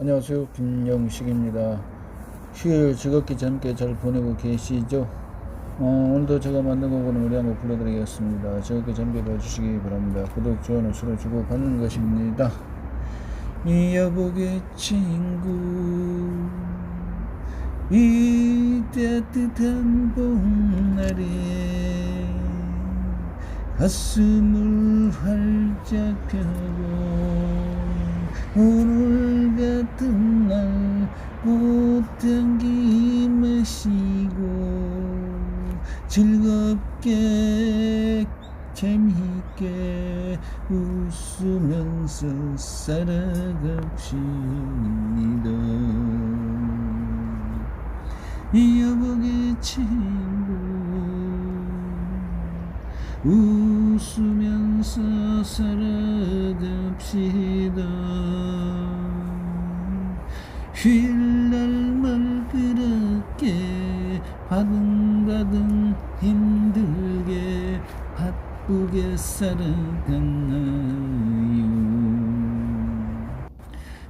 안녕하세요. 김영식입니다. 휴일 즐겁게 재밌게 잘 보내고 계시죠? 어, 오늘도 제가 만든 곡을 노래 한곡 불러드리겠습니다. 즐겁게 재밌게 봐주시기 바랍니다. 구독 좋아요는 서로 주고 받는 것입니다. 이 여복의 친구 이 따뜻한 봄날에 가슴을 활짝 펴고 오늘 같은 날 꽃향기 마시고 즐겁게 재미있게 웃으면서 살아갑시다. 이 여복의 친구 웃으면서 살아갑시다. 휴일날만 그렇게 바등바등 힘들게 바쁘게 살아갔나요?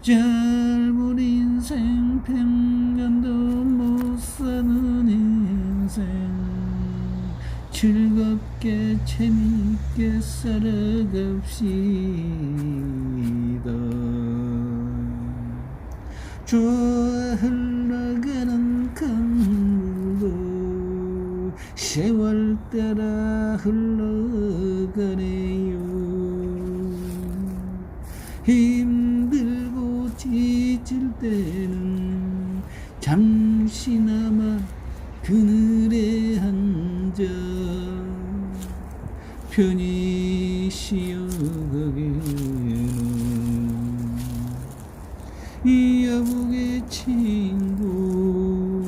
짧은 인생 평간도 못 사는 인생 즐겁게 재미있게 살아갑시다. 좋아 흘러가는 강물로 세월 따라 흘러가네요. 힘들고 지칠 때는 잠시나마 그늘에 앉아 편히 쉬어가기는 이 여복의 친구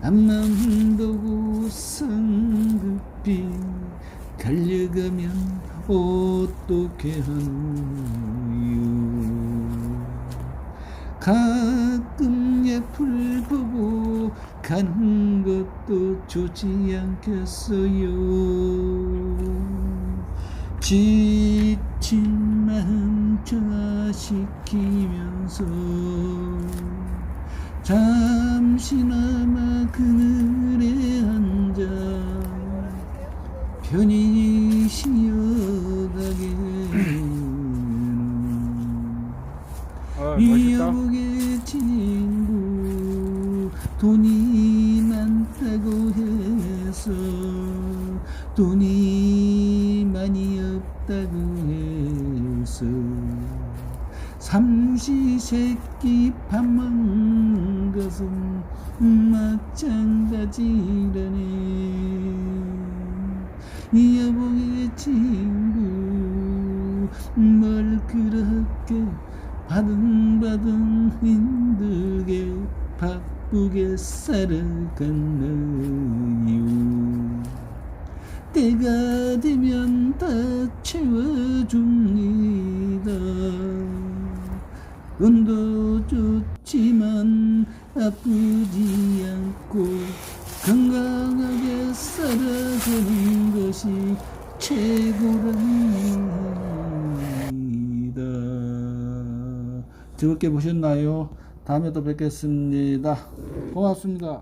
앞만 보고 성급히 달려가면 어떻게 하노요 가끔 옆을 보고 가는 것도 좋지 않겠어요 지친 마음 저하시키면서 잠시나마 그늘에 앉아 편히 쉬어가게는 아. 여복의 친구 돈이 해서 돈이 많이 없다고 해서 삼시 세끼 밥 먹는 것은 마찬가지라네. 이 여복의 친구 뭘 그렇게 바등바등 힘들게 바쁘게 살아갔나 다 채워줍니다 돈도 좋지만 아프지 않고 건강하게 살아가는 것이 최고랍니다 즐겁게 보셨나요? 다음에 또 뵙겠습니다. 고맙습니다.